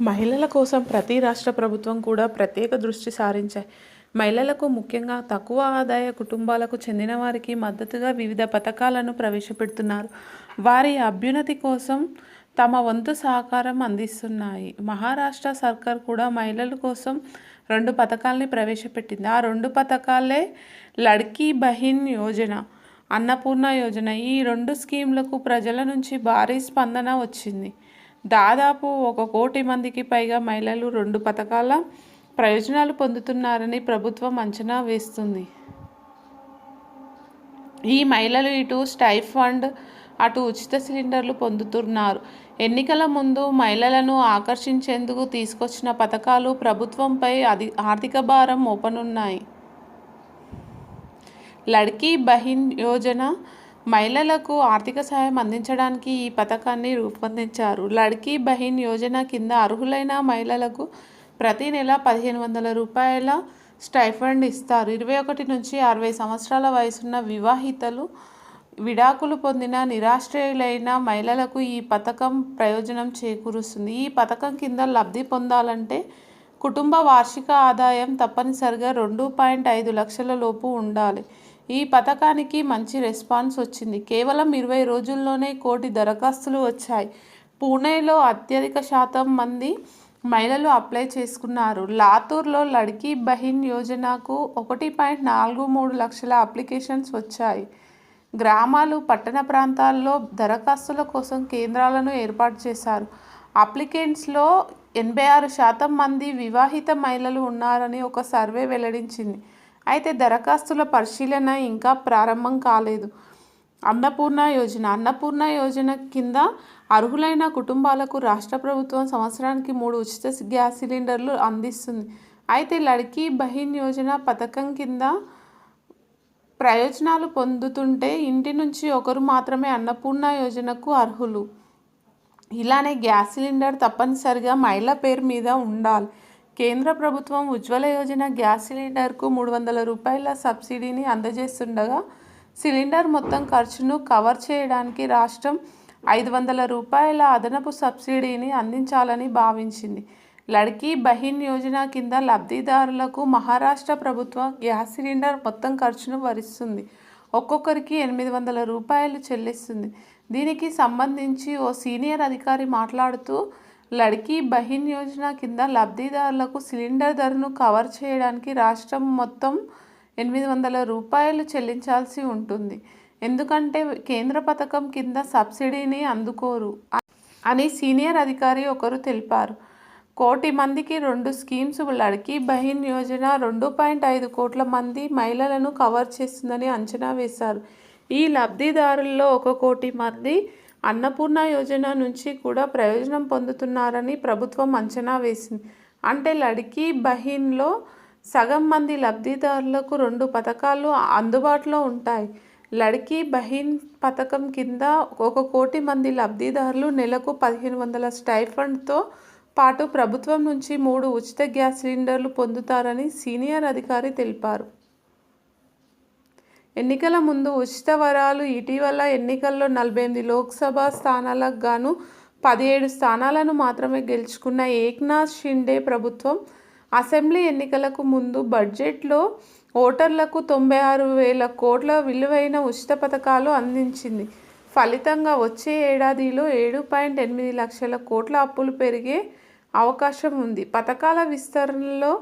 మహిళల కోసం ప్రతి రాష్ట్ర ప్రభుత్వం కూడా ప్రత్యేక దృష్టి సారించాయి మహిళలకు ముఖ్యంగా తక్కువ ఆదాయ కుటుంబాలకు చెందిన వారికి మద్దతుగా వివిధ పథకాలను ప్రవేశపెడుతున్నారు. వారి అభ్యున్నతి కోసం తమ వంతు సహకారం అందిస్తున్నాయి. మహారాష్ట్ర సర్కార్ కూడా మహిళల కోసం రెండు పథకాలని ప్రవేశపెట్టింది. ఆ రెండు పథకాలే లడ్కీ బహిన్ యోజన అన్నపూర్ణ యోజన ఈ రెండు స్కీంలకు ప్రజల నుంచి భారీ స్పందన వచ్చింది. దాదాపు ఒక కోటి మందికి పైగా మహిళలు రెండు పథకాల ప్రయోజనాలు పొందుతున్నారని ప్రభుత్వం అంచనా వేస్తుంది. ఈ మహిళలు ఇటు స్టైఫండ్ అటు ఉచిత సిలిండర్లు పొందుతున్నారు. ఎన్నికల ముందు మహిళలను ఆకర్షించేందుకు తీసుకొచ్చిన పథకాలు ప్రభుత్వంపై అది ఆర్థిక భారం మోపనున్నాయి. లడ్కీ బహిన్ యోజన మహిళలకు ఆర్థిక సహాయం అందించడానికి ఈ పథకాన్ని రూపొందించారు. లడ్కీ బహిన్ యోజన కింద అర్హులైన మహిళలకు ప్రతి నెల పదిహేను వందల రూపాయల స్టైఫండ్ ఇస్తారు. ఇరవై ఒకటి నుంచి అరవై సంవత్సరాల వయసున్న వివాహితలు విడాకులు పొందిన నిరాశ్రయులైన మహిళలకు ఈ పథకం ప్రయోజనం చేకూరుస్తుంది. ఈ పథకం కింద లబ్ధి పొందాలంటే కుటుంబ వార్షిక ఆదాయం తప్పనిసరిగా రెండు పాయింట్ ఐదు లక్షల లోపు ఉండాలి. ఈ పథకానికి మంచి రెస్పాన్స్ వచ్చింది. కేవలం ఇరవై రోజుల్లోనే కోటి దరఖాస్తులు వచ్చాయి. పూణేలో అత్యధిక శాతం మంది మహిళలు అప్లై చేసుకున్నారు. లాతూర్లో లడ్కీ బహిన్ యోజనకు ఒకటి పాయింట్ నాలుగు మూడు లక్షల అప్లికేషన్స్ వచ్చాయి. గ్రామాలు పట్టణ ప్రాంతాల్లో దరఖాస్తుల కోసం కేంద్రాలను ఏర్పాటు చేశారు. అప్లికెంట్స్లో ఎనభై ఆరు శాతం మంది వివాహిత మహిళలు ఉన్నారని ఒక సర్వే వెల్లడించింది. అయితే దరఖాస్తుల పరిశీలన ఇంకా ప్రారంభం కాలేదు. అన్నపూర్ణ యోజన అన్నపూర్ణ యోజన కింద అర్హులైన కుటుంబాలకు రాష్ట్ర ప్రభుత్వం సంవత్సరానికి మూడు ఉచిత గ్యాస్ సిలిండర్లు అందిస్తుంది. అయితే లడ్కీ బహిన్ యోజన పథకం కింద ప్రయోజనాలు పొందుతుంటే ఇంటి నుంచి ఒకరు మాత్రమే అన్నపూర్ణ యోజనకు అర్హులు. ఇలానే గ్యాస్ సిలిండర్ తప్పనిసరిగా మహిళ పేరు మీద ఉండాలి. కేంద్ర ప్రభుత్వం ఉజ్వల యోజన గ్యాస్ సిలిండర్కు మూడు వందల రూపాయల సబ్సిడీని అందజేస్తుండగా సిలిండర్ మొత్తం ఖర్చును కవర్ చేయడానికి రాష్ట్రం ఐదు వందల రూపాయల అదనపు సబ్సిడీని అందించాలని భావించింది. లడ్కీ బహిన్ యోజన కింద లబ్ధిదారులకు మహారాష్ట్ర ప్రభుత్వం గ్యాస్ సిలిండర్ మొత్తం ఖర్చును భరిస్తుంది. ఒక్కొక్కరికి ఎనిమిది వందల రూపాయలు చెల్లిస్తుంది. దీనికి సంబంధించి ఓ సీనియర్ అధికారి మాట్లాడుతూ లడ్కీ బహిన్ యోజన కింద లబ్ధిదారులకు సిలిండర్ ధరను కవర్ చేయడానికి రాష్ట్రం మొత్తం ఎనిమిది వందల రూపాయలు చెల్లించాల్సి ఉంటుంది. ఎందుకంటే కేంద్ర పథకం కింద సబ్సిడీని అందుకోరు అని సీనియర్ అధికారి ఒకరు తెలిపారు. కోటి మందికి రెండు స్కీమ్స్ లడ్కీ బహిన్ యోజన రెండు పాయింట్ ఐదు కోట్ల మంది మహిళలను కవర్ చేస్తుందని అంచనా వేశారు. ఈ లబ్ధిదారుల్లో ఒక కోటి మంది అన్నపూర్ణ యోజన నుంచి కూడా ప్రయోజనం పొందుతున్నారని ప్రభుత్వం అంచనా వేసింది. అంటే లడ్కీ బహిన్లో సగం మంది లబ్ధిదారులకు రెండు పథకాలు అందుబాటులో ఉంటాయి. లడ్కీ బహిన్ పథకం కింద ఒక కోటి మంది లబ్ధిదారులు నెలకు పదిహేను వందల స్టైఫండ్తో పాటు ప్రభుత్వం నుంచి మూడు ఉచిత గ్యాస్ సిలిండర్లు పొందుతారని సీనియర్ అధికారి తెలిపారు. ఎన్నికల ముందు ఉచిత వరాలు ఇటీవల ఎన్నికల్లో నలభై ఎనిమిది లోక్సభ స్థానాలకు గాను పదిహేడు స్థానాలను మాత్రమే గెలుచుకున్న ఏక్నాథ్ షిండే ప్రభుత్వం అసెంబ్లీ ఎన్నికలకు ముందు బడ్జెట్లో ఓటర్లకు తొంభై ఆరు వేల కోట్ల విలువైన ఉచిత పథకాలు అందించింది. ఫలితంగా వచ్చే ఏడాదిలో ఏడు పాయింట్ ఎనిమిది లక్షల కోట్ల అప్పులు పెరిగే అవకాశం ఉంది. పథకాల విస్తరణలో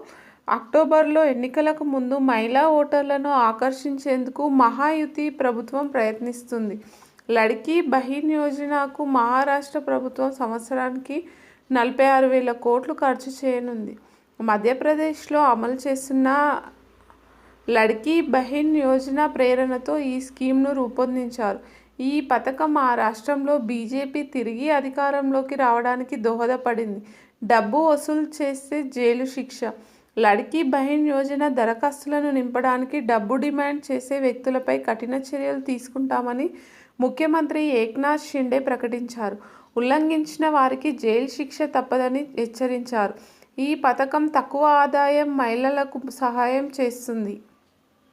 అక్టోబర్లో ఎన్నికలకు ముందు మహిళా ఓటర్లను ఆకర్షించేందుకు మహాయుతి ప్రభుత్వం ప్రయత్నిస్తుంది. లడ్కీ బహిన్ యోజనకు మహారాష్ట్ర ప్రభుత్వం సంవత్సరానికి నలభై ఆరు వేల కోట్లు ఖర్చు చేయనుంది. మధ్యప్రదేశ్లో అమలు చేస్తున్న లడ్కీ బహిన్ యోజన ప్రేరణతో ఈ స్కీమ్ను రూపొందించారు. ఈ పథకం ఆ రాష్ట్రంలో బీజేపీ తిరిగి అధికారంలోకి రావడానికి దోహదపడింది. డబ్బు వసూలు చేస్తే జైలు శిక్ష. లడ్కీ బహిన్ యోజన దరఖాస్తులను నింపడానికి డబ్బు డిమాండ్ చేసే వ్యక్తులపై కఠిన చర్యలు తీసుకుంటామని ముఖ్యమంత్రి ఏక్నాథ్ షిండే ప్రకటించారు. ఉల్లంఘించిన వారికి జైలు శిక్ష తప్పదని హెచ్చరించారు. ఈ పథకం తక్కువ ఆదాయం మహిళలకు సహాయం చేస్తుంది.